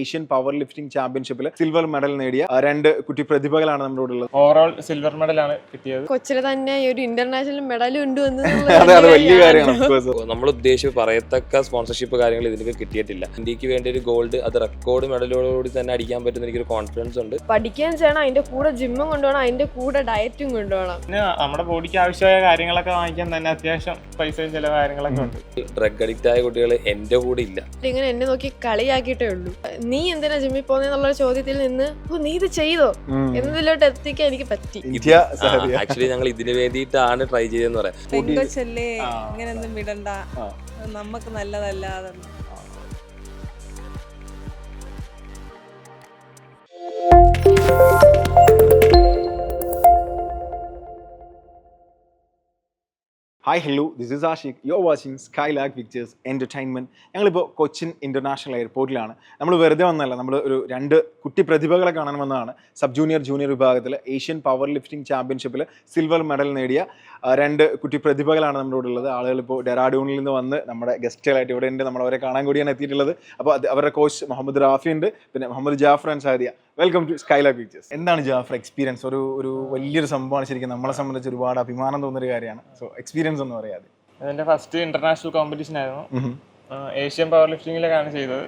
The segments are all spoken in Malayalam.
ഏഷ്യൻ പവർ ലിഫ്റ്റിംഗ് ചാമ്പ്യൻഷിപ്പിൽ സിൽവർ മെഡൽ നേടിയ രണ്ട് കുട്ടി പ്രതിഭകളാണ് നമ്മുടെ കൂടെ ഉള്ളത്. ഓവറോൾ സിൽവർ മെഡലാണ് കിട്ടിയത്. കൊച്ചിൽ തന്നെ ഈ ഒരു ഇന്റർനാഷണൽ മെഡൽ ഉണ്ട് എന്ന് അതെ അത് വലിയ കാര്യമാണ്. നമ്മൾ ഉദ്ദേശിച്ച് പറയത്തക്ക സ്പോൺസർഷിപ്പ് കാര്യങ്ങൾ ഇതിലേക്ക് കിട്ടിയിട്ടില്ല. ഇന്ത്യയ്ക്ക് വേണ്ടി ഒരു ഗോൾഡ് അത് റെക്കോർഡ് മെഡലോടുകൂടി തന്നെ അടിക്കാൻ പറ്റുന്ന എനിക്കൊരു കോൺഫിഡൻസ് ഉണ്ട്. പഠിക്കാൻ ചെയ്യണം അതിന്റെ കൂടെ ജിമ്മും കൊണ്ടുപോകണം അതിന്റെ കൂടെ ഡയറ്റും കൊണ്ടുപോകണം. പിന്നെ നമ്മുടെ ബോഡിക്ക് ആവശ്യമായ കാര്യങ്ങളൊക്കെ വാങ്ങിക്കാൻ തന്നെ അത്യാവശ്യം പൈസയും ചില കാര്യങ്ങളൊക്കെ ഉണ്ട്. ഡ്രഗ് അഡിക്റ്റ് ആയ കുട്ടികൾ എന്റെ കൂടെ ഇല്ല. ഇങ്ങനെ എന്നെ നോക്കി കളിയാക്കിയിട്ടേ ഉള്ളൂ. നീ എന്തിനാ ജിമ്മിൽ പോകുന്നുള്ള ചോദ്യത്തിൽ നിന്ന് ഓ നീ ഇത് ചെയ്തോ. എന്നതിലോട്ട് എത്തിക്കാൻ എനിക്ക് പറ്റി. ആക്ച്വലി ഞങ്ങൾ ഇതിന് വേണ്ടിയിട്ടാണ് ട്രൈ ചെയ്തെന്ന് പറയാം. പെങ്കൊച്ചല്ലേ ആ. ഇങ്ങനെയൊന്നും വിടണ്ട. ആ. അത് നമുക്ക് നല്ലതല്ല hi hello this is Ashiq you watching Skyla pictures entertainment ഞങ്ങളിപ്പോൾ കൊച്ചിൻ ഇന്റർനാഷണൽ എയർപോർട്ടിലാണ്. നമ്മൾ വെറുതെ വന്നല്ല നമ്മൾ ഒരു രണ്ട് കുട്ടി പ്രതിഭകളെ കാണാൻ വന്നതാണ്. സബ് ജൂനിയർ ജൂനിയർ വിഭാഗത്തിൽ ഏഷ്യൻ പവർ ലിഫ്റ്റിംഗ് ചാമ്പ്യൻഷിപ്പിൽ സിൽവർ മെഡൽ നേടിയ രണ്ട് കുട്ടി പ്രതിഭകളാണ് നമ്മുടെ കൂടെ ഉള്ളത്. ആളുകൾ ഇപ്പോൾ ഡെറാഡൂണിൽ നിന്ന് വന്ന് നമ്മുടെ ഗസ്റ്റുകളായിട്ട് ഇവിടെ ഉണ്ട്. നമ്മൾ അവരെ കാണാൻ കൂടിയാണ് എത്തിയിട്ടുള്ളത്. അപ്പോൾ അവരുടെ കോച്ച് മുഹമ്മദ് റാഫി ഉണ്ട്. പിന്നെ Muhammad Jafar and Sadiya. Welcome to Skyla pictures എന്താണ് ജാഫർ എക്സ്പീരിയൻസ് ഒരു ഒരു വലിയൊരു സംഭവമാണ് ശരിക്കും നമ്മളെ സംബന്ധിച്ച് ഒരുപാട് അഭിമാനം തോന്നുന്ന ഒരു കാര്യമാണ്. സോ എക്സ്പീരിയൻസ് എന്ന് പറയാതെ അതിന്റെ ഫസ്റ്റ് ഇന്റർനാഷണൽ കോമ്പറ്റീഷൻ ആയിരുന്നു. ഏഷ്യൻ പവർ ലിഫ്റ്റിംഗിലേക്കാണ് ചെയ്തത്.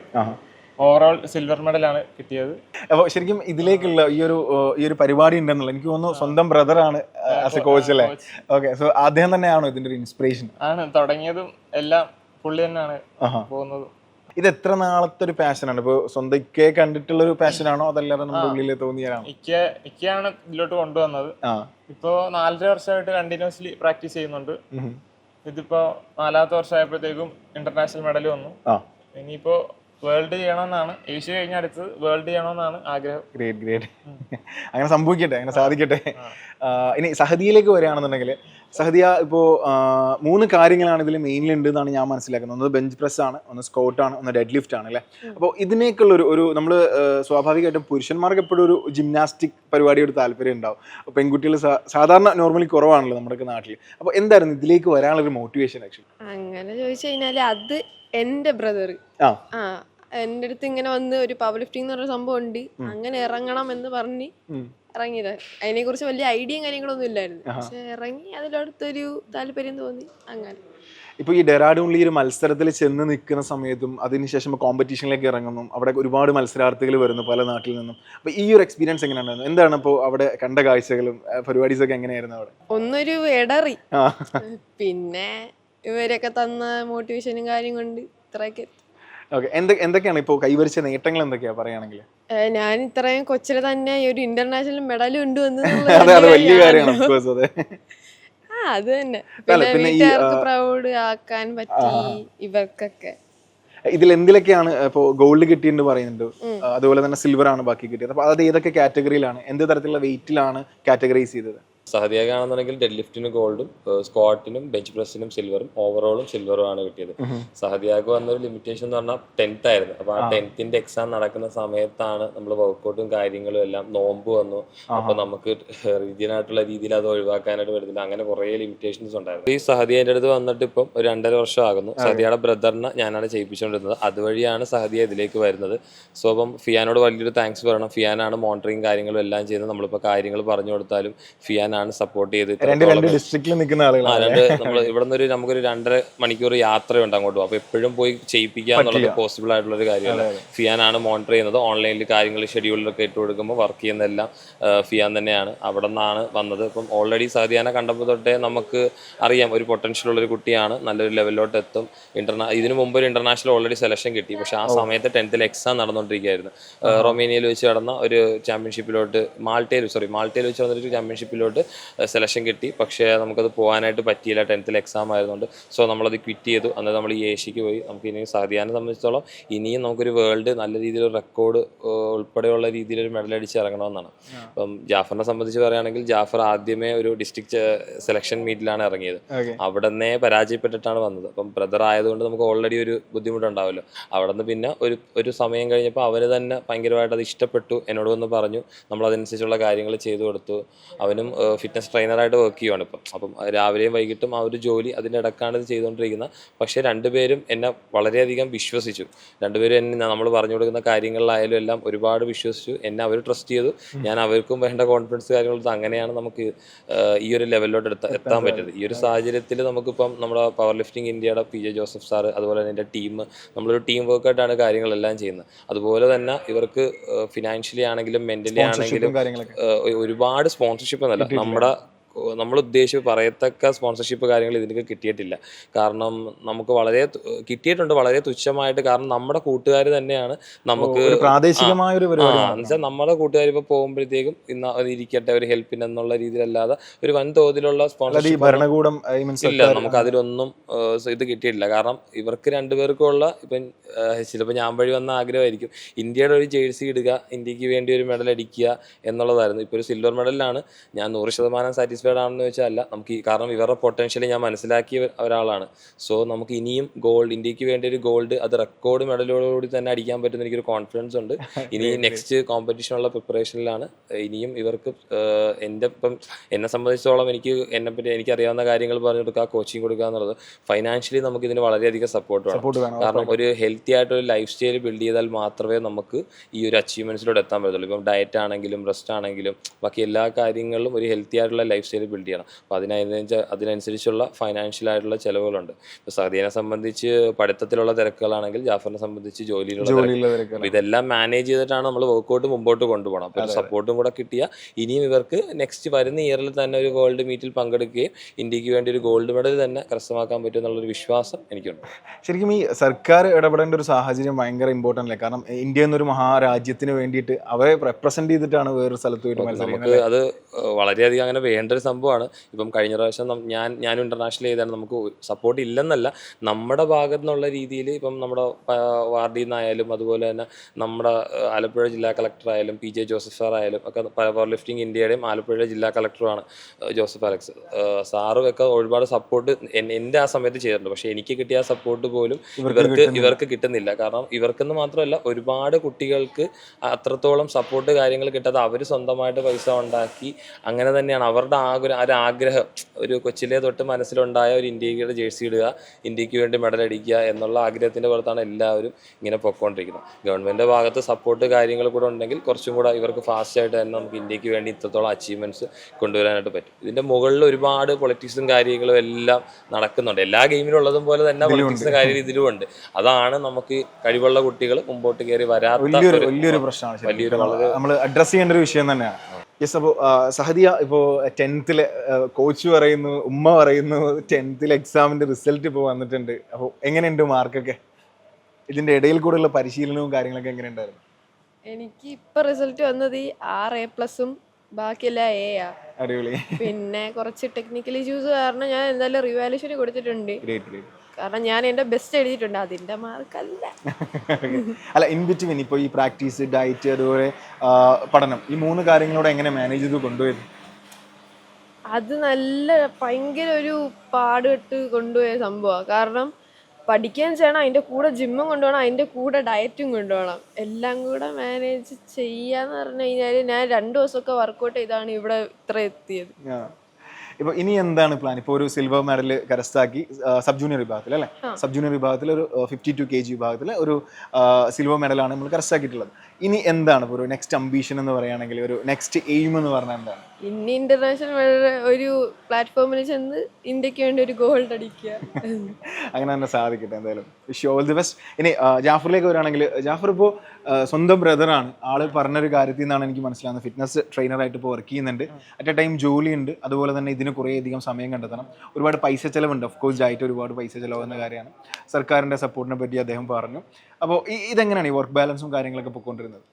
ഓവറോൾ സിൽവർ മെഡലാണ് കിട്ടിയത്. അപ്പോൾ ശരിക്കും ഇതിലേക്കുള്ള ഈ ഒരു ഈ ഒരു പരിപാടി ഉണ്ടെന്നുള്ള എനിക്ക് തോന്നുന്നു സ്വന്തം ബ്രദറാണ് ആസ് എ കോച്ച് അല്ലേ? ഓക്കെ സോ അദ്ദേഹം തന്നെയാണോ ഇതിന്റെ ഒരു ഇൻസ്പിറേഷൻ ആണ് തുടങ്ങിയതും എല്ലാം പുള്ളി തന്നെയാണ് പോകുന്നത്. ഇത് എത്ര നാളത്തെ ഒരു പാഷനാണ് ഇപ്പോൾ സ്വന്തം ഇക്കയെ കണ്ടിട്ടുള്ള ഒരു പാഷനാണോ അതല്ലാതെ നമ്മുടെ ഉള്ളിൽ തോന്നിയതാണോ? ഇക്ക ഇക്കയാണ് ഇതിലോട്ട് കൊണ്ടുവന്നത്. ഇപ്പോ നാലര വർഷമായിട്ട് കണ്ടിന്യൂസ്ലി പ്രാക്ടീസ് ചെയ്യുന്നുണ്ട്. ഇതിപ്പോൾ ഇതിപ്പോ നാലാമത്തെ വർഷമായപ്പോഴത്തേക്കും ഇന്റർനാഷണൽ മെഡൽ വന്നു. ഇനിയിപ്പോ വേൾഡ് ചെയ്യണമെന്നാണ്. ഏഷ്യ കഴിഞ്ഞ അടുത്ത് വേൾഡ് ചെയ്യണമെന്നാണ് ആഗ്രഹം. ഗ്രേറ്റ് ഗ്രേറ്റ് അങ്ങനെ സംഭവിക്കട്ടെ അങ്ങനെ സാധിക്കട്ടെ. ഇനി സഹദിയിലേക്ക് വരികയാണെന്നുണ്ടെങ്കിൽ സഹദിയ ഇപ്പോൾ മൂന്ന് കാര്യങ്ങളാണ് ഇതിൽ മെയിനിൽ ഉണ്ട് എന്നാണ് ഞാൻ മനസ്സിലാക്കുന്നത്. ഒന്ന് ബെഞ്ച് പ്രസ് ആണ് ഒന്ന് സ്കോട്ട് ആണ് ഒന്ന് ഡെഡ് ലിഫ്റ്റ് ആണ് അല്ലേ? അപ്പോൾ ഇതിനേക്കുള്ള ഒരു ഒരു നമ്മൾ സ്വാഭാവികമായിട്ടും പുരുഷന്മാർക്ക് എപ്പോഴും ഒരു ജിംനാസ്റ്റിക് പരിപാടിയോട് താല്പര്യം ഉണ്ടാവും. അപ്പോൾ പെൺകുട്ടികൾ സാധാരണ നോർമലി കുറവാണല്ലോ നമ്മുടെ നാട്ടിൽ അപ്പോൾ എന്തായിരുന്നു ഇതിലേക്ക് വരാനുള്ള ഒരു മോട്ടിവേഷൻ ആക്ച്വലി അങ്ങനെ ചോദിച്ചു കഴിഞ്ഞാൽ അത് എന്റെ ബ്രദർ ആ എന്റെ അടുത്ത് ഇങ്ങനെ വന്ന് ഒരു പവർ ലിഫ്റ്റിംഗ് എന്ന് പറഞ്ഞ സംഭവം ഉണ്ട്. അങ്ങനെ ഇറങ്ങണം എന്ന് പറഞ്ഞ്. ഇറങ്ങിയത്. അതിനെ കുറിച്ച് വലിയ ഐഡിയയും കാര്യങ്ങളൊന്നും ഇല്ലായിരുന്നു. പക്ഷെ ഇറങ്ങി അതിലടുത്തൊരു താല്പര്യം തോന്നി. അങ്ങനെ. ഇപ്പൊ ഈ ഡെറാഡൂണിൽ ഈ ഒരു മത്സരത്തിൽ ചെന്ന് നിൽക്കുന്ന സമയത്തും അതിനുശേഷം കോമ്പറ്റീഷനിലേക്ക് ഇറങ്ങുന്നു. അവിടെ ഒരുപാട് മത്സരാർത്ഥികൾ വരുന്നു പല നാട്ടിൽ നിന്നും. അപ്പൊ ഈ ഒരു എക്സ്പീരിയൻസ് എങ്ങനെയാണ് എന്താണ് ഇപ്പോൾ അവിടെ കണ്ട കാഴ്ചകളും പരിപാടീസ് ഒക്കെ എങ്ങനെയായിരുന്നു അവിടെ? ഒന്നൊരു ഇടറി പിന്നെ ഇവരൊക്കെ തന്ന മോട്ടിവേഷനും കാര്യം കൊണ്ട് ഇത്രയൊക്കെ. എന്തൊക്കെയാണ് ഇപ്പോൾ കൈവരിച്ച നേട്ടങ്ങൾ എന്തൊക്കെയാ പറയുകയാണെങ്കിൽ? ഞാൻ ഇത്രയും കൊച്ചിലെ തന്നെ ഒരു ഇന്റർനാഷണൽ മെഡൽ ഉണ്ട് വലിയ കാര്യമാണ് ആ അത് തന്നെ. പ്രൗഡ് ആക്കാൻ പറ്റി ഇവർക്കൊക്കെ. ഇതിൽ എന്തിലൊക്കെയാണ് ഇപ്പോൾ ഗോൾഡ് കിട്ടിയെന്ന് പറയുന്നുണ്ട്. അതുപോലെ തന്നെ സിൽവർ ആണ് ബാക്കി കിട്ടിയത്. അപ്പോൾ അത് ഏതൊക്കെ കാറ്റഗറിയിലാണ് എന്ത് തരത്തിലുള്ള വെയിറ്റിലാണ് കാറ്റഗറൈസ് ചെയ്തത്? സഹദിയാകാണെന്നുണ്ടെങ്കിൽ ഡെഡ് ലിഫ്റ്റിന് ഗോൾഡും സ്ക്വാട്ടിനും ബെഞ്ച് പ്രസ്സിനും സിൽവറും ഓവറോളും സിൽവറും ആണ് കിട്ടിയത്. സഹദിയാക്ക് വന്നൊരു ലിമിറ്റേഷൻ എന്ന് പറഞ്ഞാൽ ടെൻത്ത് ആയിരുന്നു. അപ്പൊ ആ ടെൻത്തിന്റെ എക്സാം നടക്കുന്ന സമയത്താണ് നമ്മൾ വർക്കൗട്ടും കാര്യങ്ങളും എല്ലാം നോമ്പ് വന്നു. അപ്പൊ നമുക്ക് റീജിയൻ ആയിട്ടുള്ള രീതിയിൽ അത് ഒഴിവാക്കാനായിട്ട് വരുന്നില്ല അങ്ങനെ കുറെ ലിമിറ്റേഷൻസ് ഉണ്ടായിരുന്നു. ഈ സഹദിയന്റെ അടുത്ത് വന്നിട്ട് ഇപ്പം ഒരു രണ്ടര വർഷം ആകുന്നു. സഹദിയുടെ ബ്രദറിനെ ഞാനാണ് ചെയ്യിപ്പിച്ചുകൊണ്ടിരുന്നത് അതുവഴിയാണ് സഹദിയ ഇതിലേക്ക് വരുന്നത്. സോ അപ്പം ഫിയാനോട് വലിയൊരു താങ്ക്സ് പറയണം. ഫിയാനാണ് മോണിറ്ററിങ് കാര്യങ്ങളും എല്ലാം ചെയ്ത് നമ്മളിപ്പോൾ കാര്യങ്ങൾ പറഞ്ഞു കൊടുത്താലും ഫിയാനാണ് സപ്പോർട്ട് ചെയ്ത് രണ്ട് രണ്ട് ഡിസ്ട്രിക്റ്റിൽ നിൽക്കുന്ന ആളുകളാണ് രണ്ട് നമ്മൾ ഇവിടെ നിന്ന് ഒരു നമുക്കൊരു രണ്ടര മണിക്കൂർ യാത്രയുണ്ട് അങ്ങോട്ട്. അപ്പോൾ അപ്പൊ എപ്പോഴും പോയി ചെയ്യിപ്പിക്കുക എന്നുള്ളത് പോസിബിൾ ആയിട്ടുള്ള ഒരു കാര്യമാണ്. ഫിയാനാണ് മോണിറ്റർ ചെയ്യുന്നത്. ഓൺലൈനിൽ കാര്യങ്ങൾ ഷെഡ്യൂളിലൊക്കെ ഇട്ട് കൊടുക്കുമ്പോൾ വർക്ക് ചെയ്യുന്നതെല്ലാം എല്ലാം ഫിയാൻ തന്നെയാണ്. അവിടെ നിന്നാണ് വന്നത്. ഇപ്പം ഓൾറെഡി സാദിയാനെ കണ്ടപ്പോൾ തൊട്ടേ നമുക്ക് അറിയാം ഒരു പൊട്ടൻഷ്യൽ ഉള്ള ഒരു കുട്ടിയാണ്. നല്ലൊരു ലെവലിലോട്ട് എത്തും. ഇന്റർനാ ഇതിനു മുമ്പ് ഒരു ഇന്റർനാഷണൽ ഓൾറെഡി സെലക്ഷൻ കിട്ടി. പക്ഷെ ആ സമയത്ത് ടെൻത്തിൽ എക്സാം നടന്നുകൊണ്ടിരിക്കുകയായിരുന്നു റൊമേനിയയിൽ വെച്ച് നടന്ന ഒരു ചാമ്പ്യൻഷിപ്പിലോട്ട് മാൾട്ടയിൽ സോറി മാൾട്ടയിൽ വെച്ച് നടന്നൊരു ചാമ്പ്യൻഷിപ്പിലോട്ട് സെലക്ഷൻ കിട്ടി. പക്ഷേ നമുക്കത് പോകാനായിട്ട് പറ്റിയില്ല. ടെൻത്തിൽ എക്സാം ആയതുകൊണ്ട്. സോ നമ്മളത് ക്വിറ്റ് ചെയ്തു. അന്ന് നമ്മൾ ഈ ഏഷ്യക്ക് പോയി. നമുക്ക് ഇനി സാധ്യാനെ സംബന്ധിച്ചിടത്തോളം ഇനിയും നമുക്കൊരു വേൾഡ് നല്ല രീതിയിൽ റെക്കോർഡ് ഉൾപ്പെടെയുള്ള രീതിയിൽ ഒരു മെഡൽ അടിച്ച് ഇറങ്ങണമെന്നാണ്. അപ്പം ജാഫറിനെ സംബന്ധിച്ച് പറയുകയാണെങ്കിൽ ജാഫർ ആദ്യമേ ഒരു ഡിസ്ട്രിക്ട് സെലക്ഷൻ മീറ്റിലാണ് ഇറങ്ങിയത്. അവിടെ നിന്നേ പരാജയപ്പെട്ടിട്ടാണ് വന്നത്. അപ്പം ബ്രദർ ആയതുകൊണ്ട് നമുക്ക് ഓൾറെഡി ഒരു ബുദ്ധിമുട്ടുണ്ടാവുമല്ലോ. അവിടെ നിന്ന് പിന്നെ ഒരു ഒരു സമയം കഴിഞ്ഞപ്പോൾ അവർ തന്നെ ഭയങ്കരമായിട്ട് അത് ഇഷ്ടപ്പെട്ടു. എന്നോട് വന്ന് പറഞ്ഞു. നമ്മൾ അതനുസരിച്ചുള്ള കാര്യങ്ങൾ ചെയ്തു കൊടുത്തു. അവനും ഫിറ്റ്നസ് ട്രെയിനറായിട്ട് വർക്ക് ചെയ്യുവാണ്. ഇപ്പം അപ്പം രാവിലെയും വൈകിട്ടും ആ ഒരു ജോലി അതിന്റെ ഇടക്കാണ് ഇത് ചെയ്തുകൊണ്ടിരിക്കുന്നത് പക്ഷേ രണ്ടുപേരും എന്നെ വളരെയധികം വിശ്വസിച്ചു. രണ്ടുപേരും എന്നെ നമ്മൾ പറഞ്ഞു കൊടുക്കുന്ന കാര്യങ്ങളിലായാലും എല്ലാം ഒരുപാട് വിശ്വസിച്ചു. എന്നെ അവർ ട്രസ്റ്റ് ചെയ്തു. ഞാൻ അവർക്കും വേണ്ട കോൺഫിഡൻസ് കാര്യങ്ങളും അങ്ങനെയാണ് നമുക്ക് ഈ ഒരു ലെവലിലോട്ട് എടുത്ത എത്താൻ പറ്റുന്നത് ഈ ഒരു സാഹചര്യത്തിൽ നമുക്കിപ്പം നമ്മുടെ പവർ ലിഫ്റ്റിംഗ് ഇന്ത്യയുടെ പി ജെ ജോസഫ് സാറ് അതുപോലെ തന്നെ എന്റെ ടീം നമ്മളൊരു ടീം വർക്കായിട്ടാണ് കാര്യങ്ങളെല്ലാം ചെയ്യുന്നത്. അതുപോലെ തന്നെ ഇവർക്ക് ഫിനാൻഷ്യലി ആണെങ്കിലും മെന്റലി ആണെങ്കിലും ഒരുപാട് സ്പോൺസർഷിപ്പ് എന്നല്ല നമ്മുടെ നമ്മൾ ഉദ്ദേശിച്ച് പറയത്തക്ക സ്പോൺസർഷിപ്പ് കാര്യങ്ങൾ ഇതിനൊക്കെ കിട്ടിയിട്ടില്ല. കാരണം നമുക്ക് വളരെ കിട്ടിയിട്ടുണ്ട് വളരെ തുച്ഛമായിട്ട്. കാരണം നമ്മുടെ കൂട്ടുകാർ തന്നെയാണ് നമുക്ക് പ്രാദേശികമായ ഒരു എന്നുവെച്ചാൽ നമ്മുടെ കൂട്ടുകാർ ഇപ്പോൾ പോകുമ്പോഴത്തേക്കും ഇന്ന് ഇരിക്കട്ടെ ഒരു ഹെൽപ്പിന് എന്നുള്ള രീതിയിലല്ലാതെ ഒരു വൻതോതിലുള്ള സ്പോൺസർഷിപ്പ് ഭരണകൂടം ഇല്ല നമുക്ക് അതിലൊന്നും ഇത് കിട്ടിയിട്ടില്ല. കാരണം ഇവർക്ക് രണ്ടുപേർക്കുള്ള ഇപ്പം ചിലപ്പോൾ ഞാൻ വഴി വന്ന ആഗ്രഹമായിരിക്കും. ഇന്ത്യയുടെ ഒരു ജേഴ്സി ഇടുക ഇന്ത്യയ്ക്ക് വേണ്ടി ഒരു മെഡൽ അടിക്കുക എന്നുള്ളതായിരുന്നു. ഇപ്പോൾ ഒരു സിൽവർ മെഡലിലാണ് ഞാൻ നൂറ് ശതമാനം സാറ്റിസ്ഫൈഡ് ആണെന്ന് വെച്ചാൽ അല്ല. നമുക്ക് കാരണം ഇവരുടെ പൊട്ടൻഷ്യൽ ഞാൻ മനസ്സിലാക്കിയ ഒരാളാണ്. സോ നമുക്ക് ഇനിയും ഗോൾഡ് ഇന്ത്യയ്ക്ക് വേണ്ടി ഒരു ഗോൾഡ് അത് റെക്കോർഡ് മെഡലോടുകൂടി തന്നെ അടിക്കാൻ പറ്റുന്ന എനിക്കൊരു കോൺഫിഡൻസ് ഉണ്ട്. ഇനി നെക്സ്റ്റ് കോമ്പറ്റീഷനുള്ള പ്രിപ്പറേഷനിലാണ് ഇനിയും ഇവർക്ക് എന്റെ ഇപ്പം എന്നെ സംബന്ധിച്ചിടത്തോളം എനിക്ക് എന്നെ പറ്റി എനിക്ക് അറിയാവുന്ന കാര്യങ്ങൾ പറഞ്ഞു കൊടുക്കുക കോച്ചിങ് കൊടുക്കുക എന്നുള്ളത് ഫൈനാൻഷ്യലി നമുക്ക് ഇതിന് വളരെയധികം സപ്പോർട്ട് വേണം. കാരണം ഒരു ഹെൽത്തി ആയിട്ടൊരു ലൈഫ് സ്റ്റൈൽ ബിൽഡ് ചെയ്താൽ മാത്രമേ നമുക്ക് ഈ ഒരു അച്ചീവ്മെന്റ്സിലൂടെ എത്താൻ പറ്റത്തുള്ളൂ. ഇപ്പം ഡയറ്റ് ആണെങ്കിലും റെസ്റ്റ് ആണെങ്കിലും ബാക്കി എല്ലാ കാര്യങ്ങളിലും ഒരു ഹെൽത്തി ആയിട്ടുള്ള ലൈഫ് സ്റ്റൈൽ ബിൽഡ് ചെയ്യണം. അപ്പോൾ അതിനനുസരിച്ച് അതിനനുസരിച്ചുള്ള ഫൈനാൻഷ്യൽ ആയിട്ടുള്ള ചിലവുകളുണ്ട്. ഇപ്പോൾ സദീനെ സംബന്ധിച്ച് പഠിത്തത്തിലുള്ള തിരക്കുകളാണെങ്കിൽ ജാഫറിനെ സംബന്ധിച്ച് ജോലിയിലുള്ള തിരക്കുകൾ ഇതെല്ലാം മാനേജ് ചെയ്തിട്ടാണ് നമ്മൾ വർക്കൗട്ട് മുമ്പോട്ട് കൊണ്ടുപോകണം. അപ്പോൾ സപ്പോർട്ടും കൂടെ കിട്ടിയ ഇനിയും ഇവർക്ക് നെക്സ്റ്റ് വരുന്ന ഇയറിൽ തന്നെ ഒരു ഗോൾഡ് മീറ്റിൽ പങ്കെടുക്കുകയും ഇന്ത്യയ്ക്ക് വേണ്ടി ഒരു ഗോൾഡ് മെഡൽ തന്നെ കരസ്ഥമാക്കാൻ പറ്റും എന്നുള്ളൊരു വിശ്വാസം എനിക്കുണ്ട്. ശരിക്കും ഈ സർക്കാർ ഇടപെടേണ്ട ഒരു സാഹചര്യം ഭയങ്കര ഇമ്പോർട്ടന്റ് അല്ലേ? കാരണം ഇന്ത്യ എന്നൊരു മഹാരാജ്യത്തിന് വേണ്ടിയിട്ട് അവരെ റെപ്രസെന്റ് ചെയ്തിട്ടാണ് വേറൊരു സ്ഥലത്ത് പോയിട്ട് മത്സരിക്കുന്നത് നമുക്ക് അത് വളരെയധികം അങ്ങനെ വേണ്ട ഒരു സംഭവമാണ്. ഇപ്പം കഴിഞ്ഞ പ്രാവശ്യം ഞാൻ ഞാൻ ഞാനും ഇന്റർനാഷണൽ ചെയ്താണ് നമുക്ക് സപ്പോർട്ട് ഇല്ലെന്നല്ല. നമ്മുടെ ഭാഗത്തു നിന്നുള്ള രീതിയിൽ ഇപ്പം നമ്മുടെ വാർഡിൽ നിന്നായാലും അതുപോലെ തന്നെ നമ്മുടെ ആലപ്പുഴ ജില്ലാ കളക്ടറായാലും പി ജെ ജോസഫ് സാർ ആയാലും ഒക്കെ പവർ ലിഫ്റ്റിംഗ് ഇന്ത്യയുടെയും ആലപ്പുഴ ജില്ലാ കളക്ടറുമാണ് ജോസഫ് അലക്സ്. സാറും ഒക്കെ ഒരുപാട് സപ്പോർട്ട് എന്റെ ആ സമയത്ത് ചെയ്തിട്ടുണ്ട്. പക്ഷേ എനിക്ക് കിട്ടിയ ആ സപ്പോർട്ട് പോലും ഇവർക്ക് ഇവർക്ക് കിട്ടുന്നില്ല. കാരണം ഇവർക്കെന്ന് മാത്രമല്ല ഒരുപാട് കുട്ടികൾക്ക് അത്രത്തോളം സപ്പോർട്ട് കാര്യങ്ങൾ കിട്ടാതെ അവർ സ്വന്തമായിട്ട് പൈസ ഉണ്ടാക്കി അങ്ങനെ തന്നെയാണ്. അവരുടെ ആഗ്രഹം ഒരു ആഗ്രഹം ഒരു കൊച്ചിലെ തൊട്ട് മനസ്സിലുണ്ടായ ഒരു ഇന്ത്യയുടെ ജേഴ്സി ഇടുക ഇന്ത്യയ്ക്ക് വേണ്ടി മെഡൽ അടിക്കുക എന്നുള്ള ആഗ്രഹത്തിന്റെ പുറത്താണ് എല്ലാവരും ഇങ്ങനെ പൊക്കോണ്ടിരിക്കുന്നത്. ഗവൺമെന്റിന്റെ ഭാഗത്ത് സപ്പോർട്ട് കാര്യങ്ങൾ കൂടെ ഉണ്ടെങ്കിൽ കുറച്ചും കൂടെ ഇവർക്ക് ഫാസ്റ്റായിട്ട് തന്നെ നമുക്ക് ഇന്ത്യയ്ക്ക് വേണ്ടി ഇത്രത്തോളം അച്ചീവ്മെന്റ്സ് കൊണ്ടുവരാനായിട്ട് പറ്റും. ഇതിന്റെ മുകളിൽ ഒരുപാട് പൊളിറ്റിക്സും കാര്യങ്ങളും എല്ലാം നടക്കുന്നുണ്ട്. എല്ലാ ഗെയിമിലും ഉള്ളതും പോലെ തന്നെ പൊളിറ്റിക്സ് കാര്യം ഇതിലും ഉണ്ട്. അതാണ് നമുക്ക് കഴിവുള്ള കുട്ടികൾ മുമ്പോട്ട് കയറി വരാത്ത വലിയൊരു പ്രശ്നമാണ് വലിയൊരു നമ്മൾ അഡ്രസ് ചെയ്യേണ്ട ഒരു വിഷയം തന്നെയാണ്. യെസ് അപ്പോൾ സഹദിയ ഇപ്പോൾ ടെൻത്തിലെ കോച്ച് പറയുന്നു ഉമ്മ പറയുന്നു ടെൻത്തിൽ എക്സാമിന്റെ റിസൾട്ട് ഇപ്പോൾ വന്നിട്ടുണ്ട്. അപ്പോൾ എങ്ങനെയുണ്ട് മാർക്കൊക്കെ? ഇതിന്റെ ഇടയിൽ കൂടെയുള്ള പരിശീലനവും കാര്യങ്ങളൊക്കെ എങ്ങനെയുണ്ടായിരുന്നു? എനിക്ക് ഇപ്പൊ റിസൾട്ട് വന്നത് ഈ ആറ് എ പ്ലസും ബാക്കിയെല്ലാം എ ആ. അടിപൊളി. പിന്നെ കുറച്ച് ടെക്നിക്കൽ ഇഷ്യൂസ് കാരണം ഞാൻ എന്തായാലും റിവാലുവേഷൻ കൊടുത്തിട്ടുണ്ട്. ഗ്രേറ്റ് ഗ്രേറ്റ് കാരണം ഞാൻ എന്റെ ബെസ്റ്റ് എഴുതിയിട്ടുണ്ട്. അതിന്റെ മാർക്കല്ല അല്ല. ഇൻ ബിറ്റ്വീൻ ഇപ്പോൾ ഈ പ്രാക്ടീസ് ഡയറ്റ് അതുപോലെ പഠനം ഈ മൂന്ന് കാര്യങ്ങളോട് എങ്ങനെ മാനേജ് ചെയ്ത് കൊണ്ടുപോയത്? അത് നല്ല ഭയങ്കര ഒരു പാടുപെട്ട് കൊണ്ടുപോയ സംഭവമാണ് കാരണം പഠിക്കാൻ ചെയ്യണം അതിന്റെ കൂടെ ജിമ്മും കൊണ്ടുപോകണം അതിന്റെ കൂടെ ഡയറ്റും കൊണ്ടുപോകണം. എല്ലാം കൂടെ മാനേജ് ചെയ്യാന്ന് പറഞ്ഞു കഴിഞ്ഞാൽ ഞാൻ രണ്ട് ദിവസമൊക്കെ വർക്കൗട്ട് ചെയ്താണ് ഇവിടെ ഇത്ര എത്തിയത്. ഇപ്പൊ ഇനി എന്താണ് പ്ലാൻ ഇപ്പോൾ ഒരു സിൽവർ മെഡൽ കരസ്ഥാക്കി സബ് ജൂനിയർ വിഭാഗത്തിൽ അല്ലേ? സബ് ജൂനിയർ വിഭാഗത്തിൽ ഒരു ഫിഫ്റ്റി ടു കെ ജി വിഭാഗത്തിൽ ഒരു സിൽവർ മെഡലാണ് നമ്മൾ കരസ്ഥാക്കിയിട്ടുള്ളത്. ഇനി എന്താണ് ഇപ്പോൾ ഒരു നെക്സ്റ്റ് അംബീഷൻ എന്ന് പറയുകയാണെങ്കിൽ ഒരു നെക്സ്റ്റ് എയിം എന്ന് പറഞ്ഞാൽ എന്താണ്? ഇനി ഇന്റർനാഷണൽ ഒരു പ്ലാറ്റ്ഫോമിൽ ചെന്ന് ഇന്ത്യയ്ക്ക് വേണ്ടി ഒരു ഗോൾഡ് അടിക്കുക. അങ്ങനെ തന്നെ സാധിക്കട്ടെ എന്തായാലും. വിഷ് ഓൾ ദി ബെസ്റ്റ് ഇനി ജാഫറിലേക്ക് വരികയാണെങ്കിൽ ജാഫർ ഇപ്പോൾ സ്വന്തം ബ്രദറാണ് ആൾ പറഞ്ഞൊരു കാര്യത്തിൽ നിന്നാണ് എനിക്ക് മനസ്സിലാകുന്നത് ഫിറ്റ്നസ് ട്രെയിനറായിട്ട് ഇപ്പോൾ വർക്ക് ചെയ്യുന്നുണ്ട്. അറ്റ് എ ടൈം ജോലിയുണ്ട് അതുപോലെ തന്നെ ഇതിന് കുറേയധികം സമയം കണ്ടെത്തണം. ഒരുപാട് പൈസ ചിലവുണ്ട്. ഓഫ് കോഴ്സ് ആയിട്ട് ഒരുപാട് പൈസ ചിലവെന്ന കാര്യമാണ്. സർക്കാരിന്റെ സപ്പോർട്ടിനെ പറ്റി അദ്ദേഹം പറഞ്ഞു. അപ്പോൾ ഇതെങ്ങനെയാണ് ഈ വർക്ക് ബാലൻസും കാര്യങ്ങളൊക്കെ പൊയ്ക്കൊണ്ടിരുന്നത്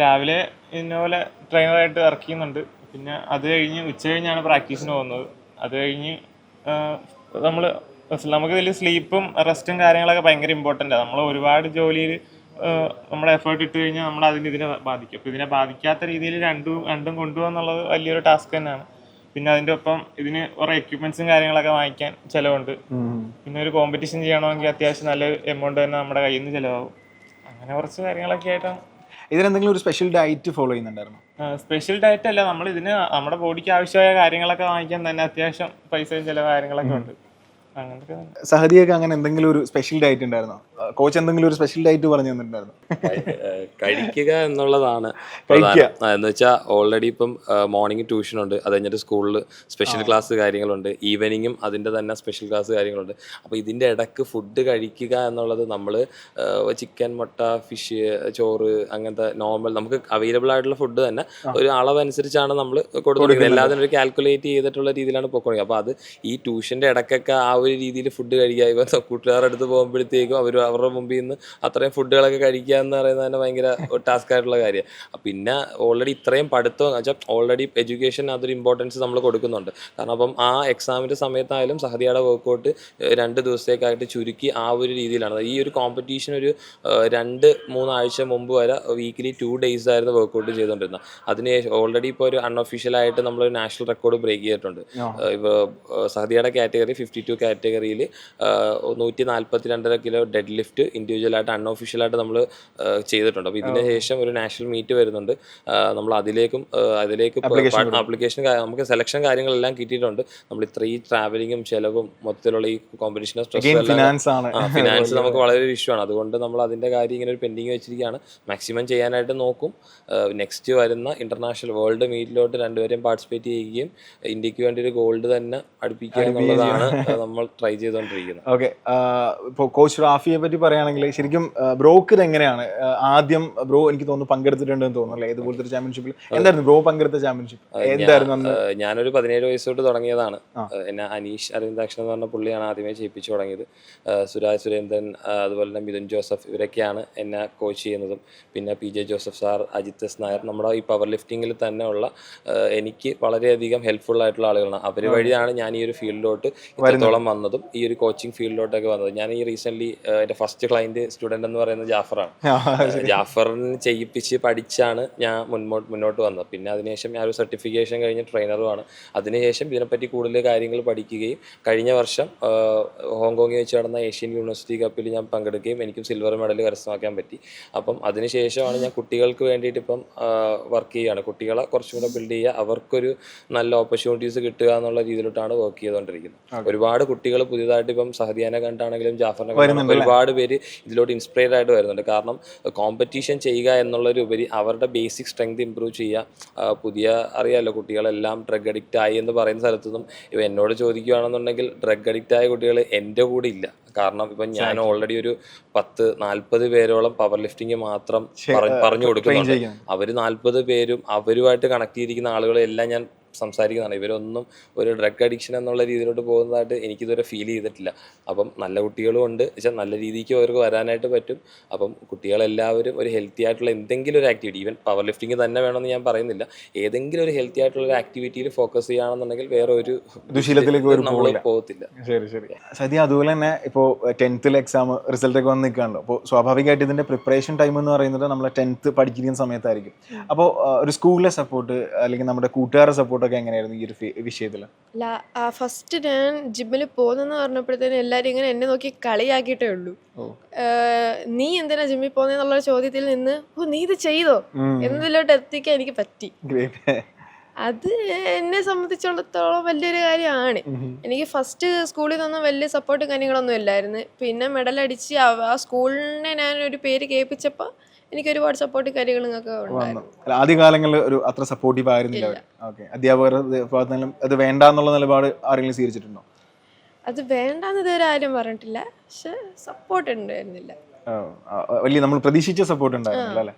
രാവിലെ ഇന്നപോലെ ട്രെയിനറായിട്ട് വർക്ക് ചെയ്യുന്നുണ്ട്. പിന്നെ അത് കഴിഞ്ഞ് ഉച്ച കഴിഞ്ഞാണ് പ്രാക്ടീസിന് പോകുന്നത്. അത് കഴിഞ്ഞ് നമ്മൾ നമുക്ക് ഇതിൽ സ്ലീപ്പും റെസ്റ്റും കാര്യങ്ങളൊക്കെ ഭയങ്കര ഇമ്പോർട്ടന്റ് ആണ് നമ്മൾ ഒരുപാട് ജോലിയിൽ നമ്മുടെ എഫേർട്ട് ഇട്ട് കഴിഞ്ഞാൽ നമ്മൾ അതിന് ഇതിനെ ബാധിക്കും. അപ്പോൾ ഇതിനെ ബാധിക്കാത്ത രീതിയിൽ രണ്ടും രണ്ടും കൊണ്ടുപോകാന്നുള്ളത് വലിയൊരു ടാസ്ക് തന്നെയാണ്. പിന്നെ അതിന്റെ ഒപ്പം ഇതിന് കുറേ എക്യുപ്മെൻസും കാര്യങ്ങളൊക്കെ വാങ്ങിക്കാൻ ചിലവുണ്ട്. പിന്നെ ഒരു കോമ്പറ്റീഷൻ ചെയ്യണമെങ്കിൽ അത്യാവശ്യം നല്ല എമൗണ്ട് തന്നെ നമ്മുടെ കയ്യിൽ നിന്ന് ചിലവാകും. അങ്ങനെ കുറച്ച് കാര്യങ്ങളൊക്കെ ആയിട്ടാണ് ഇതിനെന്തെങ്കിലും ഒരു സ്പെഷ്യൽ ഡയറ്റ് ഫോളോ ചെയ്യുന്നുണ്ടായിരുന്നു? സ്പെഷ്യൽ ഡയറ്റ് അല്ല. നമ്മൾ ഇതിന് നമ്മുടെ ബോഡിക്ക് ആവശ്യമായ കാര്യങ്ങളൊക്കെ വാങ്ങിക്കാൻ തന്നെ അത്യാവശ്യം പൈസയും ചില കാര്യങ്ങളൊക്കെ ഉണ്ട്. സഹദിയൊക്കെ അങ്ങനെ എന്തെങ്കിലും ഒരു സ്പെഷ്യൽ ഡയറ്റ് ഉണ്ടായിരുന്നോ? കോച്ച് എന്തെങ്കിലും ഒരു സ്പെഷ്യൽ ഡയറ്റ് പറഞ്ഞു തന്നിട്ടുണ്ടായിരുന്നു? കഴിക്കുക എന്നുള്ളതാണ് എന്ന് വെച്ചാൽ ഓൾറെഡി ഇപ്പം മോർണിംഗ് ട്യൂഷൻ ഉണ്ട് അത് കഴിഞ്ഞിട്ട് സ്കൂളിൽ സ്പെഷ്യൽ ക്ലാസ് കാര്യങ്ങളുണ്ട് ഈവനിങ്ങും അതിന്റെ തന്നെ സ്പെഷ്യൽ ക്ലാസ് കാര്യങ്ങളുണ്ട്. അപ്പോൾ ഇതിന്റെ ഇടയ്ക്ക് ഫുഡ് കഴിക്കുക എന്നുള്ളത് നമ്മൾ ചിക്കൻ മുട്ട ഫിഷ് ചോറ് അങ്ങനത്തെ നോർമൽ നമുക്ക് അവൈലബിൾ ആയിട്ടുള്ള ഫുഡ് തന്നെ ഒരു അളവനുസരിച്ചാണ് നമ്മൾ കൊടുക്കുന്നത്. എല്ലാത്തിനും ഒരു കാൽക്കുലേറ്റ് ചെയ്തിട്ടുള്ള രീതിയിലാണ് പോയിക്കൊണ്ടിരിക്കുന്നത് അപ്പോൾ അത് ഈ ട്യൂഷന്റെ ഇടക്കൊക്കെ ആ ഒരു രീതിയിൽ ഫുഡ് കഴിക്കുക. ഇവ കൂട്ടുകാരുടെ അടുത്ത് പോകുമ്പോഴത്തേക്കും അവർ അവരുടെ മുമ്പിൽ നിന്ന് അത്രയും ഫുഡുകളൊക്കെ കഴിക്കുക എന്ന് പറയുന്നത് തന്നെ ഭയങ്കര ടാസ്ക് ആയിട്ടുള്ള കാര്യമാണ് പിന്നെ ഓൾറെഡി ഇത്രയും പഠിത്തം വെച്ചാൽ ഓൾറെഡി എഡ്യൂക്കേഷൻ അതൊരു ഇമ്പോർട്ടൻസ് നമ്മൾ കൊടുക്കുന്നുണ്ട്. കാരണം അപ്പം ആ എക്സാമിന്റെ സമയത്തായാലും സഹദിയുടെ വർക്കൗട്ട് രണ്ട് ദിവസത്തേക്കായിട്ട് ചുരുക്കി ആ ഒരു രീതിയിലാണ്. ഈ ഒരു കോമ്പറ്റീഷൻ ഒരു രണ്ട് മൂന്നാഴ്ച മുമ്പ് വരെ വീക്കിലി ടു ഡേയ്സ് ആയിരുന്നു വർക്കൗട്ട് ചെയ്തുകൊണ്ടിരുന്നത് അതിന് ഓൾറെഡി ഇപ്പോൾ ഒരു അൺഒഫീഷ്യലായിട്ട് നമ്മൾ നാഷണൽ റെക്കോർഡ് ബ്രേക്ക് ചെയ്തിട്ടുണ്ട്. ഇപ്പോൾ സഹതിയുടെ സഹദിയുടെ കാറ്റഗറി ഫിഫ്റ്റി ടു കാറ്റഗറിയിൽ നൂറ്റി നാൽപ്പത്തി രണ്ടര കിലോ ഡെഡ് ലിഫ്റ്റ് ഇൻഡിവിജ്വലായിട്ട് അൺഒഫീഷ്യലായിട്ട് നമ്മൾ ചെയ്തിട്ടുണ്ട്. അപ്പോൾ ഇതിന് ശേഷം ഒരു നാഷണൽ മീറ്റ് വരുന്നുണ്ട്. നമ്മൾ അതിലേക്കും അതിലേക്ക് ആപ്ലിക്കേഷൻ നമുക്ക് സെലക്ഷൻ കാര്യങ്ങളെല്ലാം കിട്ടിയിട്ടുണ്ട്. നമ്മൾ ഇത്രയും ട്രാവലിങ്ങും ചെലവും മൊത്തത്തിലുള്ള ഈ കോമ്പറ്റീഷൻ സ്ട്രെസ്. ഫിനാൻസ് നമുക്ക് വളരെ ഒരു ഇഷ്യൂ ആണ്. അതുകൊണ്ട് നമ്മൾ അതിന്റെ കാര്യം ഇങ്ങനെ ഒരു പെൻഡിങ് വെച്ചിരിക്കുകയാണ്. മാക്സിമം ചെയ്യാനായിട്ട് നോക്കും. നെക്സ്റ്റ് വരുന്ന ഇന്റർനാഷണൽ വേൾഡ് മീറ്റിലോട്ട് രണ്ടുപേരെയും പാർട്ടിസിപ്പേറ്റ് ചെയ്യുകയും ഇന്ത്യയ്ക്ക് വേണ്ടി ഒരു ഗോൾഡ് തന്നെ അടുപ്പിക്കുക എന്നുള്ളതാണ് നമ്മൾ ട്രൈ ചെയ്തുകൊണ്ടിരിക്കുന്നത് ഓക്കെ ഇപ്പോൾ കോച്ച് റാഫിയെ പറ്റി പറയുകയാണെങ്കിൽ ശരിക്കും ബ്രോക്ക് ഇത് എങ്ങനെയാണ് ആദ്യം ബ്രോ എനിക്ക് തോന്നുന്നു പങ്കെടുത്തിട്ടുണ്ടെന്ന് തോന്നുന്നു അല്ലേ? ഇതുപോലത്തെ ഒരു ചാമ്പ്യൻഷിപ്പിൽ എന്തായിരുന്നു ബ്രോ പങ്കെടുത്ത ചാമ്പ്യൻഷിപ്പ് എന്തായിരുന്നു അന്ന്? ഞാനൊരു പതിനേഴ് വയസ്സ് തൊട്ട് തുടങ്ങിയതാണ്. എന്നെ അനീഷ് അരവിന്ദാക്ഷൻ എന്ന് പറഞ്ഞ പുള്ളിയാണ് ആദ്യമേ ചെയ്യിപ്പിച്ചു തുടങ്ങിയത്. സുരാജ് സുരേന്ദ്രൻ അതുപോലെ തന്നെ മിഥുൻ ജോസഫ് ഇവരൊക്കെയാണ് എന്നെ കോച്ച് ചെയ്യുന്നതും. പിന്നെ P J Joseph sir Ajith S Nair നമ്മുടെ ഈ പവർ ലിഫ്റ്റിങ്ങിൽ തന്നെ ഉള്ള ഏഹ് എനിക്ക് വളരെയധികം ഹെൽപ്ഫുൾ ആയിട്ടുള്ള ആളുകളാണ്. അവർ വഴിയാണ് ഞാൻ ഈ ഒരു ഫീൽഡിലോട്ട് ഇത്രത്തോളം വന്നതും ഈ ഒരു കോച്ചിങ് ഫീൽഡിലോട്ടൊക്കെ വന്നത്. ഞാൻ ഈ റീസെന്റ് എന്റെ ഫസ്റ്റ് ക്ലയന്റ് സ്റ്റുഡന്റ് എന്ന് പറയുന്നത് ജാഫറാണ്. ജാഫറിന് ചെയ്യിപ്പിച്ച് പഠിച്ചാണ് ഞാൻ മുൻപോട്ട് മുന്നോട്ട് വന്നത്. പിന്നെ അതിനുശേഷം ഞാൻ ഒരു സർട്ടിഫിക്കേഷൻ കഴിഞ്ഞ ട്രെയിനറുമാണ് അതിനുശേഷം ഇതിനെപ്പറ്റി കൂടുതൽ കാര്യങ്ങൾ പഠിക്കുകയും കഴിഞ്ഞ വർഷം ഹോങ്കോങ്ങിൽ വെച്ച് നടന്ന ഏഷ്യൻ യൂണിവേഴ്സിറ്റി കപ്പിൽ ഞാൻ പങ്കെടുക്കുകയും എനിക്കും സിൽവർ മെഡൽ കരസ്ഥമാക്കാൻ പറ്റി. അപ്പം അതിനുശേഷമാണ് ഞാൻ കുട്ടികൾക്ക് വേണ്ടിയിട്ട് ഇപ്പം വർക്ക് ചെയ്യുകയാണ്. കുട്ടികളെ കുറച്ചും കൂടെ ബിൽഡ് ചെയ്യുക. അവർക്കൊരു നല്ല ഓപ്പർച്യൂണിറ്റീസ് കിട്ടുക എന്നുള്ള രീതിയിലോട്ടാണ് വർക്ക് ചെയ്തുകൊണ്ടിരിക്കുന്നത്. ഒരുപാട് കുട്ടികൾ പുതിയതായിട്ട് ഇപ്പം സഹദിയാനെ കണ്ടാണെങ്കിലും ജാഫറിനെ കണ്ടാണെങ്കിലും ഒരുപാട് പേര് ഇതിലോട്ട് ഇൻസ്പയർഡ് ആയിട്ട് വരുന്നുണ്ട്. കാരണം കോമ്പറ്റീഷൻ ചെയ്യുക എന്നുള്ളൊരു ഉപരി അവരുടെ ബേസിക് സ്ട്രെങ്ത് ഇമ്പ്രൂവ് ചെയ്യുക. പുതിയ അറിയാമല്ലോ കുട്ടികളെല്ലാം ഡ്രഗ് അഡിക്റ്റ് ആയി എന്ന് പറയുന്ന സ്ഥലത്തുനിന്നും ഇപ്പം എന്നോട് ചോദിക്കുകയാണെന്നുണ്ടെങ്കിൽ ഡ്രഗ് അഡിക്റ്റ് ആയ കുട്ടികൾ എന്റെ കൂടെ ഇല്ല. കാരണം ഇപ്പം ഞാൻ ഓൾറെഡി ഒരു പത്ത് നാൽപ്പത് പേരോളം പവർ ലിഫ്റ്റിംഗ് മാത്രം പറഞ്ഞു കൊടുക്കുന്നുണ്ട്. അവർ നാൽപ്പത് പേരും അവരുമായിട്ട് കണക്ട് ചെയ്തിരിക്കുന്ന ആളുകളെല്ലാം ഞാൻ സംസാരിക്കുന്നതാണ്. ഇവരൊന്നും ഒരു ഡ്രഗ് അഡിക്ഷൻ എന്നുള്ള രീതിയിലോട്ട് പോകുന്നതായിട്ട് എനിക്കിതുവരെ ഫീൽ ചെയ്തിട്ടില്ല. അപ്പം നല്ല കുട്ടികളും ഉണ്ട്. വെച്ചാൽ നല്ല രീതിക്ക് അവർക്ക് വരാനായിട്ട് പറ്റും. അപ്പം കുട്ടികളെല്ലാവരും ഒരു ഹെൽത്തി ആയിട്ടുള്ള എന്തെങ്കിലും ഒരു ആക്ടിവിറ്റി ഈവൻ പവർ ലിഫ്റ്റിംഗ് തന്നെ വേണമെന്ന് ഞാൻ പറയുന്നില്ല. ഏതെങ്കിലും ഒരു ഹെൽത്തി ആയിട്ടുള്ള ഒരു ആക്ടിവിറ്റിയിൽ ഫോക്കസ് ചെയ്യുകയാണെന്നുണ്ടെങ്കിൽ വേറെ ഒരു ദുശീലത്തിലേക്ക് ഒരു നമ്മൾ. പോകത്തില്ല. ശരി ശരി. സതി അതുപോലെ തന്നെ ഇപ്പോൾ ടെൻത്തിൽ എക്സാം റിസൾട്ട് ഒക്കെ വന്ന് നിൽക്കുകയാണല്ലോ. അപ്പോൾ സ്വാഭാവികമായിട്ട് ഇതിന്റെ പ്രിപ്പറേഷൻ ടൈം എന്ന് പറയുന്നത് നമ്മളെ ടെൻത്ത് പഠിക്കുന്ന സമയത്തായിരിക്കും. അപ്പോൾ ഒരു സ്കൂളിലെ സപ്പോർട്ട് അല്ലെങ്കിൽ നമ്മുടെ കൂട്ടുകാരുടെ സപ്പോർട്ടൊക്കെ എങ്ങനെയായിരുന്നു ഈ ഒരു വിഷയത്തിൽ ഫസ്റ്റ് ഞാൻ ജിമ്മിൽ പോകുന്നെന്ന് പറഞ്ഞപ്പോഴത്തേനും എല്ലാവരും ഇങ്ങനെ എന്നെ നോക്കി കളിയാക്കിയിട്ടേ ഉള്ളൂ. നീ എന്തിനാ ജിമ്മിൽ പോകുന്നുള്ള ചോദ്യത്തിൽ നിന്ന് ഓ നീ ഇത് ചെയ്തോ? എന്നതിലോട്ട് എത്തിക്കാൻ എനിക്ക് പറ്റി? അത് എന്നെ സംബന്ധിച്ചിടത്തോളം വലിയൊരു കാര്യമാണ്. എനിക്ക് ഫസ്റ്റ് സ്കൂളിൽ നിന്നും വലിയ സപ്പോർട്ടും കാര്യങ്ങളൊന്നും ഇല്ലായിരുന്നു. പിന്നെ മെഡൽ അടിച്ച് ആ- ആ സ്കൂളിനെ ഞാൻ ഒരു പേര് കേൾപ്പിച്ചപ്പോൾ എനിക്ക് ഒരുപാട് സപ്പോർട്ടും കാര്യങ്ങളൊക്കെ ഉണ്ടായിരുന്നു. അല്ല ആദ്യകാലങ്ങളിൽ ഒരു അത്ര സപ്പോർട്ടീവ് ആയിരുന്നില്ല ഓക്കെ. അധ്യാപകരുടെ അത് വേണ്ടാന്നുള്ള നിലപാട് ആരെങ്കിലും സ്വീകരിച്ചിട്ടുണ്ടോ? അത് വേണ്ടെന്ന് ഇതുവരെ ആരും പറഞ്ഞിട്ടില്ല. പക്ഷെ സപ്പോർട്ട് ഉണ്ടായിരുന്നില്ല. വലിയ നമ്മൾ പ്രതീക്ഷിച്ച സപ്പോർട്ട് ഉണ്ടായിരുന്നില്ല അല്ലേ?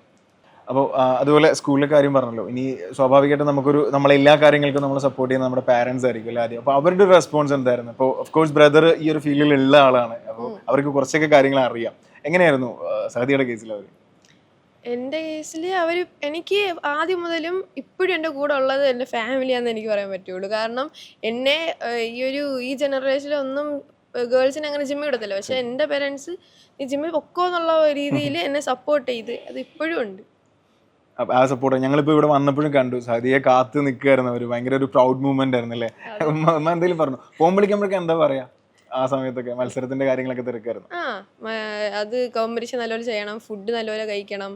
അപ്പോൾ അതുപോലെ സ്കൂളിലെ കാര്യം പറഞ്ഞല്ലോ. ഇനി സ്വാഭാവികമായിട്ടും നമുക്കൊരു നമ്മളെ എല്ലാ കാര്യങ്ങൾക്കും നമ്മൾ സപ്പോർട്ട് ചെയ്യുന്ന നമ്മുടെ പാരൻസ് ആയിരിക്കും അല്ലേ ആദ്യം. അപ്പോൾ അവരുടെ ഒരു റെസ്പോൺസ് എന്തായിരുന്നു? അപ്പോൾ ഓഫ് കോഴ്സ് ബ്രദർ ഈ ഒരു ഫീൽഡിൽ ഉള്ള ആളാണ്. അപ്പോൾ അവർക്ക് കുറച്ചൊക്കെ കാര്യങ്ങൾ അറിയാം. എങ്ങനെയായിരുന്നു സഹദിയുടെ കേസിൽ അവർ എന്റെ കേസിൽ അവർ എനിക്ക് ആദ്യം മുതലും ഇപ്പോഴും എന്റെ കൂടെ ഉള്ളത് എന്റെ ഫാമിലിയാണെന്ന് എനിക്ക് പറയാൻ പറ്റുള്ളൂ. കാരണം എന്നെ ഈ ഒരു ഈ ജനറേഷനിലൊന്നും ഗേൾസിനെ അങ്ങനെ ജിമ്മിൽ വിടത്തില്ല. പക്ഷെ എന്റെ പേരൻസ് ഈ ജിമ്മിൽ പൊക്കോ എന്നുള്ള രീതിയിൽ എന്നെ സപ്പോർട്ട് ചെയ്ത്. അത് ഇപ്പോഴും ഉണ്ട്. ആ സപ്പോർട്ട് ഞങ്ങളിപ്പോ ഇവിടെ വന്നപ്പോഴും കണ്ടു. സതിയെ കാത്തു നിൽക്കുകയായിരുന്നു അവർ ഭയങ്കര ഒരു പ്രൗഡ് മൂവ്മെന്റ് ആയിരുന്നു അല്ലേ ഉമ്മ എന്തെങ്കിലും പറഞ്ഞു. പോകുമ്പോഴേക്കും എന്താ പറയാ? ആ സമയത്തൊക്കെ മത്സരത്തിന്റെ കാര്യങ്ങളൊക്കെ തിരക്കായിരുന്നു. ആ അത് കോമ്പറ്റീഷൻ നല്ലപോലെ ചെയ്യണം ഫുഡ് നല്ലപോലെ കഴിക്കണം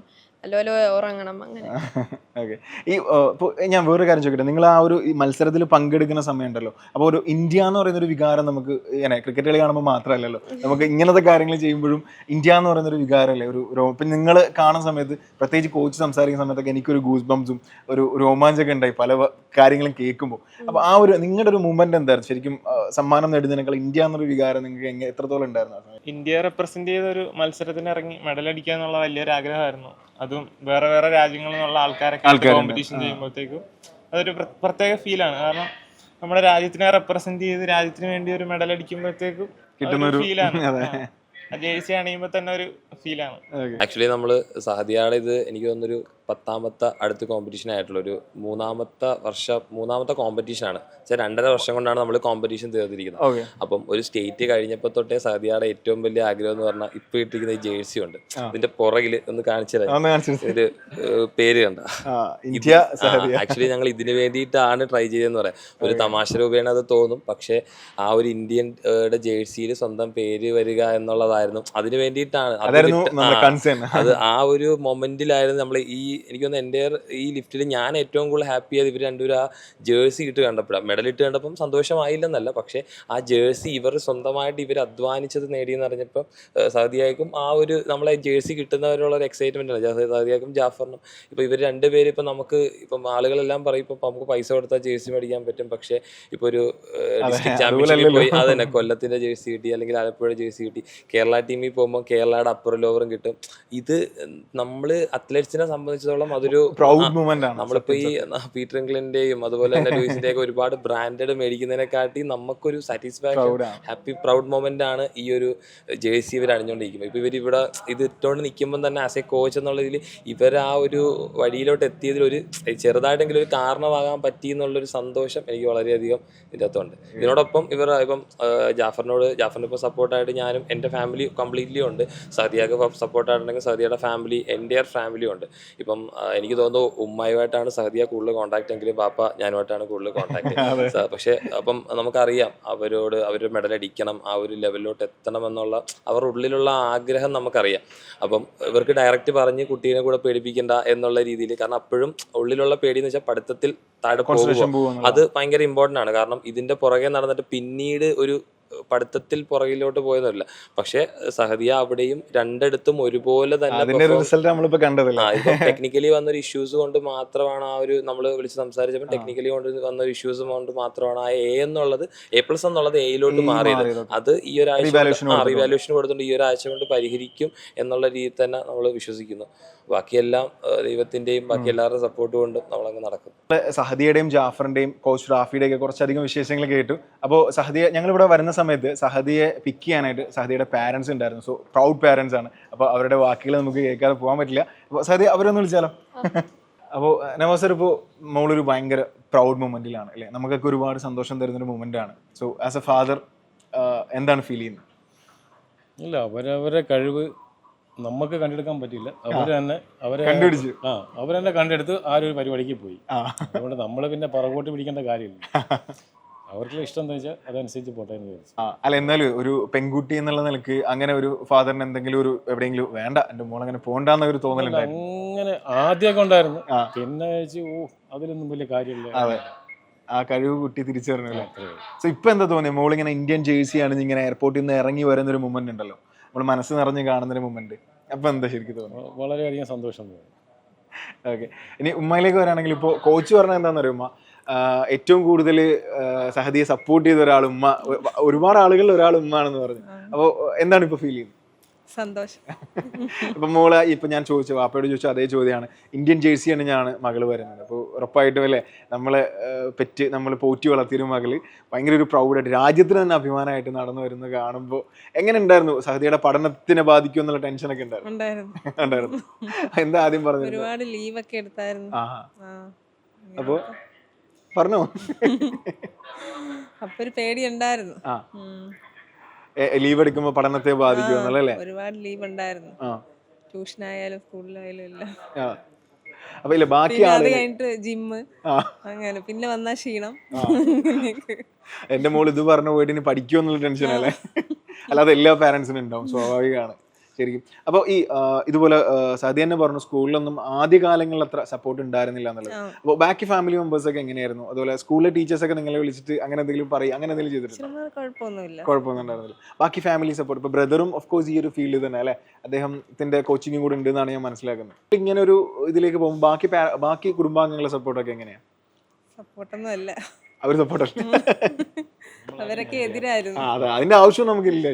ഉറങ്ങണം അങ്ങനെ. ഓക്കെ ഈ ഇപ്പോൾ ഞാൻ വേറൊരു കാര്യം ചോദിക്കട്ടെ. നിങ്ങൾ ആ ഒരു മത്സരത്തിൽ പങ്കെടുക്കുന്ന സമയം ഉണ്ടല്ലോ അപ്പോൾ ഒരു ഇന്ത്യ എന്ന് പറയുന്ന ഒരു വികാരം നമുക്ക് ഇങ്ങനെ ക്രിക്കറ്റ് കളി കാണുമ്പോൾ മാത്രമല്ലല്ലോ. നമുക്ക് ഇങ്ങനത്തെ കാര്യങ്ങൾ ചെയ്യുമ്പോഴും ഇന്ത്യ എന്ന് പറയുന്ന ഒരു വികാരമല്ലേ? ഒരു ഇപ്പം നിങ്ങൾ കാണുന്ന സമയത്ത് പ്രത്യേകിച്ച് കോച്ച് സംസാരിക്കുന്ന സമയത്തൊക്കെ എനിക്കൊരു ഗൂസ് ബംസും ഒരു രോമാഞ്ചൊക്കെ ഉണ്ടായി പല കാര്യങ്ങളും കേൾക്കുമ്പോൾ. അപ്പോൾ ആ ഒരു നിങ്ങളുടെ ഒരു മൂവ്മെന്റ് എന്തായിരുന്നു? ശരിക്കും സമ്മാനം നേടുന്നതിനേക്കാൾ ഇന്ത്യ എന്നൊരു വികാരം നിങ്ങൾക്ക് എങ്ങനെ എത്രത്തോളം ഉണ്ടായിരുന്നു ഇന്ത്യ റെപ്രസെന്റ് ചെയ്ത ഒരു മത്സരത്തിന് ഇറങ്ങി മെഡൽ അടിക്കുക എന്നുള്ള വലിയൊരു ആഗ്രഹമായിരുന്നു. അതും വേറെ വേറെ രാജ്യങ്ങളിൽ നിന്നുള്ള ആൾക്കാരൊക്കെ. കോമ്പറ്റീഷൻ ചെയ്യുമ്പോഴത്തേക്കും അതൊരു പ്രത്യേക ഫീലാണ് കാരണം നമ്മുടെ രാജ്യത്തിനെ റെപ്രസെന്റ് ചെയ്ത് രാജ്യത്തിന് വേണ്ടി ഒരു മെഡൽ അടിക്കുമ്പോഴത്തേക്കും കിട്ടുന്ന ഒരു- ഫീലാണ് അതെ. ജേഴ്സി അണിയുമ്പോൾ തന്നെ ഒരു ഫീലാണ് ആക്ച്വലി നമ്മൾ സഹദിയാണ് ഇത്. എനിക്ക് തോന്നുന്നൊരു പത്താമത്തെ അടുത്ത കോമ്പറ്റീഷൻ ആയിട്ടുള്ള ഒരു മൂന്നാമത്തെ വർഷം മൂന്നാമത്തെ കോമ്പറ്റീഷൻ ആണ്. വെച്ചാൽ രണ്ടര വർഷം കൊണ്ടാണ് നമ്മൾ കോമ്പറ്റീഷൻ തീർത്തിരിക്കുന്നത് Okay. അപ്പം ഒരു സ്റ്റേറ്റ് കഴിഞ്ഞപ്പോൾ തൊട്ടേ സദ്യയുടെ ഏറ്റവും വലിയ ആഗ്രഹം എന്ന് പറഞ്ഞാൽ ഇപ്പൊ ഇട്ടിരിക്കുന്ന ഈ ജേഴ്സി ഉണ്ട്. ഇതിന്റെ പുറകിൽ ഒന്ന് കാണിച്ചു ഒരു പേര് കണ്ട? ആക്ച്വലി ഞങ്ങൾ ഇതിനു വേണ്ടിയിട്ടാണ് ട്രൈ ചെയ്തതെന്ന് പറയാം. ഒരു തമാശ രൂപേണ അത് തോന്നും. പക്ഷേ ആ ഒരു ഇന്ത്യൻ ജേഴ്സിയിൽ സ്വന്തം പേര് വരിക എന്നുള്ളതായിരുന്നു. അതിനു വേണ്ടിയിട്ടാണ്. അത് ആ ഒരു മൊമെന്റിലായിരുന്നു നമ്മൾ ഈ എനിക്കൊന്ന് എന്റെ ഈ ലിഫ്റ്റിൽ ഞാൻ ഏറ്റവും കൂടുതൽ ഹാപ്പി ആയത് ഇവർ രണ്ടുപേരും ആ ജേഴ്സി ഇട്ട് കണ്ടപ്പോഴാണ് മെഡൽ ഇട്ട് കണ്ടപ്പം സന്തോഷമായില്ലെന്നല്ല പക്ഷേ ആ ജേഴ്സി ഇവർ സ്വന്തമായിട്ട് ഇവർ അധ്വാനിച്ചത് നേടിയെന്ന് അറിഞ്ഞപ്പോൾ സൗദിയായിക്കും ആ ഒരു നമ്മളെ ജേഴ്സി കിട്ടുന്നവരുള്ള ഒരു എക്സൈറ്റ്മെന്റ് ആണ് സൗദിയാക്കും ജാഫറിനും. ഇപ്പോൾ ഇവർ രണ്ടുപേരും ഇപ്പം നമുക്ക് ഇപ്പം ആളുകളെല്ലാം പറയും ഇപ്പം നമുക്ക് പൈസ കൊടുത്താൽ ജേഴ്സി മേടിക്കാൻ പറ്റും പക്ഷേ ഇപ്പോൾ ഒരു ഡിസ്ട്രിക്ട് ചാമ്പ്യൻഷിപ്പിൽ പോയി അത് തന്നെ കൊല്ലത്തിന്റെ ജേഴ്സി കിട്ടി അല്ലെങ്കിൽ ആലപ്പുഴ ജേഴ്സി കിട്ടി. കേരള ടീമിൽ പോകുമ്പോൾ കേരളയുടെ അപ്പർ ലോവറും കിട്ടും. ഇത് നമ്മൾ അത്ലറ്റ്സിനെ സംബന്ധിച്ചിടത്തോളം അതൊരു പ്രൗഡ് മൂവ്മെന്റ് ആണ് നമ്മളിപ്പോ ഈ പീറ്റർ ഇംഗ്ലണ്ടിന്റെയും അതുപോലെ തന്നെ ലൂയിസിന്റെ ഒക്കെ ഒരുപാട് ബ്രാൻഡഡ് മേടിക്കുന്നതിനെക്കാട്ടി നമുക്കൊരു സാറ്റിസ്ഫാക്ഷൻ ഹാപ്പി പ്രൗഡ് മൊമെന്റ് ആണ് ഈ ഒരു ജേഴ്സി ഇവർ അണിഞ്ഞുകൊണ്ടിരിക്കുന്നത് ഇപ്പൊ ഇവർ ഇവിടെ ഇത് ഇട്ടുകൊണ്ട് നിൽക്കുമ്പോൾ തന്നെ ആസ് എ കോച്ച് എന്നുള്ള രീതിയിൽ ഇവർ ആ ഒരു വഴിയിലോട്ട് എത്തിയതിൽ ഒരു ചെറുതായിട്ടെങ്കിലും ഒരു കാരണമാകാൻ പറ്റി എന്നുള്ളൊരു സന്തോഷം എനിക്ക് വളരെയധികം ഇതിനകത്തുണ്ട് ഇതിനോടൊപ്പം ഇവർ ഇപ്പം ജാഫറിനോട് ജാഫറിന് ഇപ്പോൾ സപ്പോർട്ടായിട്ട് ഞാനും എന്റെ ഫാമിലി കംപ്ലീറ്റ്ലി ഉണ്ട്. സദിയാക്ക് സപ്പോർട്ടായിട്ടുണ്ടെങ്കിൽ സദിയയുടെ ഫാമിലി എന്റെ ഫാമിലി ഉണ്ട്. ഇപ്പം ആ, എനിക്ക് തോന്നുന്നു ഉമ്മായുമായിട്ടാണ് സഹദിയ കൂടുതൽ കോൺടാക്ട് എങ്കിലും പാപ്പ ഞാനുമായിട്ടാണ് കൂടുതൽ കോൺടാക്ട് പക്ഷെ അപ്പം നമുക്കറിയാം അവരോട് അവർ മെഡൽ അടിക്കണം ആ ഒരു ലെവലിലോട്ട് എത്തണം എന്നുള്ള അവരുടെ ഉള്ളിലുള്ള ആഗ്രഹം നമുക്കറിയാം. അപ്പം ഇവർക്ക് ഡയറക്റ്റ് പറഞ്ഞ് കുട്ടീനെ കൂടെ പേടിപ്പിക്കണ്ട എന്നുള്ള രീതിയിൽ കാരണം അപ്പോഴും ഉള്ളിലുള്ള പേടി എന്ന് വെച്ചാൽ പഠിത്തത്തിൽ താഴെ പോകും അത് ഭയങ്കര ഇമ്പോർട്ടന്റ് ആണ്. കാരണം ഇതിന്റെ പുറകെ നടന്നിട്ട് പിന്നീട് ഒരു പഠിത്തത്തിൽ പുറകിലോട്ട് പോയതല്ല. പക്ഷെ സഹദിയ അവിടെയും രണ്ടിടത്തും ഒരുപോലെ തന്നെ റിസൾട്ട് നമ്മളിപ്പോ കണ്ടതല്ലേ? ടെക്നിക്കലി വന്നൊരു ഇഷ്യൂസ് കൊണ്ട് മാത്രമാണ് ആ ഒരു നമ്മൾ വിളിച്ച് സംസാരിച്ചപ്പോൾ ടെക്നിക്കലി കൊണ്ട് വന്ന ഇഷ്യൂസ് കൊണ്ട് മാത്രമാണ് ആ എ എന്നുള്ളത് എ പ്ലസ് എന്നുള്ളത് എയിലോട്ട് മാറിയത്. അത് ഈ ഒരാഴ്ച. റിവാലുവേഷൻ കൊടുത്തുകൊണ്ട് ഈ ഒരാഴ്ച കൊണ്ട് പരിഹരിക്കും എന്നുള്ള രീതിയിൽ തന്നെ നമ്മൾ വിശ്വസിക്കുന്നു. ബാക്കിയെല്ലാം ദൈവത്തിന്റെയും ബാക്കി എല്ലാവരുടെ സപ്പോർട്ട് കൊണ്ടും നമ്മളങ്ങ് നടക്കും. സഹദിയുടെയും ജാഫറിന്റെയും കോച്ച് റാഫിയുടെ ഒക്കെ കുറച്ചധികം വിശേഷങ്ങൾ കേട്ടു. അപ്പോൾ സഹദിയ ഞങ്ങൾ ഇവിടെ വരുന്ന സമയത്ത് സഹദിയെ പിക്ക് ചെയ്യാനായിട്ട് സഹദിയുടെ പാരന്റ്സ് ഉണ്ടായിരുന്നു. സോ പ്രൗഡ് പാരന്റ്സ് ആണ്. അപ്പോൾ അവരുടെ വാക്കുകൾ നമുക്ക് കേൾക്കാതെ പോകാൻ പറ്റില്ല. അപ്പോൾ സഹദിയ അവരൊന്ന് വിളിച്ചാലോ? അപ്പോൾ നവാസർ ഇപ്പോൾ മോളൊരു ഭയങ്കര പ്രൗഡ് മൊമെന്റിലാണ് അല്ലേ? നമുക്കൊക്കെ ഒരുപാട് സന്തോഷം തരുന്നൊരു മൊമെന്റ് ആണ് സോ ആസ് എ ഫാദർ എന്താണ് ഫീൽ ചെയ്യുന്നത്? ഇല്ല അവരവരെ കഴിവ് നമുക്ക് കണ്ടെടുക്കാൻ പറ്റില്ല അവർ തന്നെ അവരെ കണ്ടുപിടിച്ചു. ആ അവർ തന്നെ കണ്ടെടുത്ത് ആ ഒരു പരിപാടിക്ക് പോയി. അതുകൊണ്ട് നമ്മൾ പിന്നെ പുറകോട്ട് പിടിക്കേണ്ട കാര്യമില്ല. അവർക്ക് ഇഷ്ടം എന്താ വെച്ചാൽ അതനുസരിച്ച് പോട്ടെ എന്ന് വിചാരിച്ചു. അല്ല എന്നാലും ഒരു പെൺകുട്ടി എന്നുള്ള നിലയ്ക്ക് അങ്ങനെ ഒരു ഫാദറിന് എന്തെങ്കിലും ഒരു എവിടെയെങ്കിലും വേണ്ട എന്റെ മോൾ അങ്ങനെ പോണ്ടെന്ന ഒരു തോന്നലുണ്ടായിരുന്നു അങ്ങനെ ആദ്യമൊക്കെ ഉണ്ടായിരുന്നു. പിന്നെ വെച്ച് ഓ അതിലൊന്നും വലിയ കാര്യമില്ല. അതെ. ആ കഴിവ് കുട്ടി തിരിച്ചറിഞ്ഞു അല്ലേ അത്രേ ഉള്ളൂ. സോ ഇപ്പൊ എന്താ തോന്നിയത് മോളിങ്ങനെ ഇന്ത്യൻ ജേഴ്സി ആണ് ഇങ്ങനെ എയർപോർട്ടിൽ നിന്ന് ഇറങ്ങി വരുന്ന ഒരു മൊമെന്റ് ഉണ്ടല്ലോ. നമ്മൾ മനസ്സ് നിറഞ്ഞ് കാണുന്ന ഒരു മൂമെന്റ് അപ്പൊ എന്താ ശരിക്കും തോന്നുന്നു? വളരെയധികം സന്തോഷം തോന്നുന്നു ഓക്കെ. ഇനി ഉമ്മയിലേക്ക് വരാണെങ്കിൽ ഇപ്പോൾ കോച്ച് പറഞ്ഞത് എന്താണെന്ന് അറിയുമ്മ ഏറ്റവും കൂടുതൽ സഹദിയെ സപ്പോർട്ട് ചെയ്ത ഒരാൾ ഉമ്മ. ഒരുപാട് ആളുകളിൽ ഒരാൾ ഉമ്മ ആണെന്ന് പറഞ്ഞു അപ്പോൾ എന്താണ് ഇപ്പോൾ ഫീൽ ചെയ്യുന്നത്? സന്തോഷം. ഇപ്പൊ മോൾ ഇപ്പൊ ഞാൻ ചോദിച്ചു വാപ്പയോട് ചോദിച്ചു അതേ ചോദ്യമാണ്. ഇന്ത്യൻ ജേഴ്സി ആണ് ഞാൻ മകൾ വരുന്നത്. അപ്പോൾ ഉറപ്പായിട്ടും അല്ലേ? നമ്മളെ പെറ്റ് നമ്മൾ പോറ്റി വളർത്തിയൊരു മകൾ ഭയങ്കര ഒരു പ്രൗഡായിട്ട് രാജ്യത്തിന് തന്നെ അഭിമാനമായിട്ട് നടന്നു വരുന്നത് കാണുമ്പോൾ എങ്ങനെ ഉണ്ടായിരുന്നു? സഹദിയുടെ പഠനത്തിനെ ബാധിക്കും എന്നുള്ള ടെൻഷനൊക്കെ ഉണ്ടായിരുന്നു. ഉണ്ടായിരുന്നു. എന്താ ആദ്യം പറഞ്ഞത്? ഒരുപാട് ലീവൊക്കെ എടുത്തായിരുന്നു. അപ്പോ പറഞ്ഞോ? അപ്പൊ ഒരു പേടി ഉണ്ടായിരുന്നു. ലീവ് എടുക്കുമ്പോൾ പഠനത്തെ ബാധിക്കും എന്നുള്ളല്ലേ ഒരുപാട് ലീവ് ഉണ്ടായിരുന്നു. ട്യൂഷൻ ആയാലും സ്കൂളിലായാലും എല്ലാം അപ്പൊ ഇല്ല ബാക്കി അത് കഴിഞ്ഞിട്ട് ജിമ്മ് അങ്ങനെ. പിന്നെ വന്നാ ക്ഷീണം. എന്റെ മോൾ ഇത് പറഞ്ഞ പോയിട്ട് ഇനി പഠിക്കുമോ എന്നുള്ള ടെൻഷൻ അല്ലേ? അല്ലാതെ എല്ലാ പാരന്റ്സിനും ഉണ്ടാവും സ്വാഭാവികമാണ്. ശരിക്കും. അപ്പോൾ ഈ ഇതുപോലെ സതി തന്നെ പറഞ്ഞു സ്കൂളിലൊന്നും ആദ്യ കാലങ്ങളിൽ അത്ര സപ്പോർട്ട് ഉണ്ടായിരുന്നില്ല എന്നുള്ളത്. അപ്പോൾ ബാക്കി ഫാമിലി മെമ്പേഴ്സ് ഒക്കെ എങ്ങനെയായിരുന്നു? അതുപോലെ സ്കൂളിലെ ടീച്ചേഴ്സ് ഒക്കെ നിങ്ങളെ വിളിച്ചിട്ട് അങ്ങനെ എന്തെങ്കിലും പറയും അങ്ങനെ എന്തെങ്കിലും ചെയ്തിട്ടുണ്ടോ? കുഴപ്പമൊന്നും ഉണ്ടായിരുന്നില്ല ബാക്കി ഫാമിലി സപ്പോർട്ട് ഇപ്പോൾ ബ്രദറും ഓഫ് കോഴ്സ് ഈ ഒരു ഫീൽഡ് തന്നെ അല്ലേ? അദ്ദേഹത്തിന്റെ കോച്ചിങ്ങും കൂടെ ഉണ്ടെന്നാണ് ഞാൻ മനസ്സിലാക്കുന്നത്. ഇങ്ങനെ ഒരു ഇതിലേക്ക് പോകുമ്പോൾ ബാക്കി ബാക്കി കുടുംബാംഗങ്ങളുടെ സപ്പോർട്ടൊക്കെ എങ്ങനെയാണ് സപ്പോർട്ടൊന്നും അല്ല അവർ സപ്പോർട്ട് അവരൊക്കെ എതിരായിരുന്നു. അതെ. അതിന്റെ ആവശ്യം നമുക്കില്ല.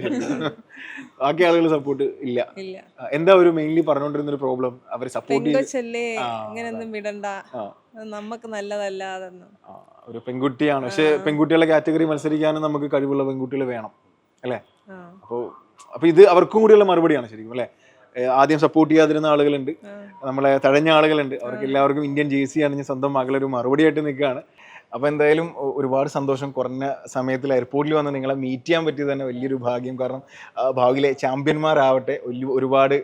ബാക്കി ആളുകൾ സപ്പോർട്ട് ഇല്ല. ഇല്ല. എന്താ ഒരു മെയിൻലി പറഞ്ഞുകൊണ്ടിരുന്ന ഒരു പ്രോബ്ലം അവർ സപ്പോർട്ട് പെങ്കൊച്ചല്ലേ ഇങ്ങനെയൊന്നും വിടണ്ട. നമുക്ക് നല്ലതല്ല ഒരു പെൺകുട്ടിയാണ്. പക്ഷെ പെൺകുട്ടികളെ കാറ്റഗറി മത്സരിക്കാനും നമുക്ക് കഴിവുള്ള പെൺകുട്ടികൾ വേണം. അല്ലേ? അപ്പോൾ അപ്പോൾ ഇത് അവർക്കും കൂടിയുള്ള മറുപടിയാണ് ശരിക്കും അല്ലേ? ആദ്യം സപ്പോർട്ട് ചെയ്യാതിരുന്ന ആളുകളുണ്ട്. നമ്മളെ തഴഞ്ഞ ആളുകളുണ്ട്. അവർക്ക് എല്ലാവർക്കും ഇന്ത്യൻ ജേഴ്സി അണിഞ്ഞ് സ്വന്തം മകളൊരു മറുപടിയായിട്ട് നിൽക്കുകയാണ്. അപ്പോൾ എന്തായാലും ഒരുപാട് സന്തോഷം. കുറഞ്ഞ സമയത്തിൽ എയർപോർട്ടിൽ വന്ന് നിങ്ങളെ മീറ്റ് ചെയ്യാൻ പറ്റിയത് തന്നെ വലിയൊരു ഭാഗ്യം. കാരണം ഭാവിയിലെ ചാമ്പ്യന്മാരാവട്ടെ ഒരുപാട്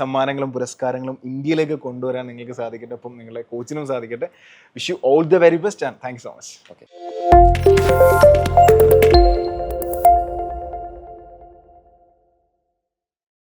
സമ്മാനങ്ങളും പുരസ്കാരങ്ങളും ഇന്ത്യയിലേക്ക് കൊണ്ടുവരാൻ നിങ്ങൾക്ക് സാധിക്കട്ടെ. അപ്പം നിങ്ങളെ കോച്ചിനും സാധിക്കട്ടെ. Wish you all the very best and thank so much okay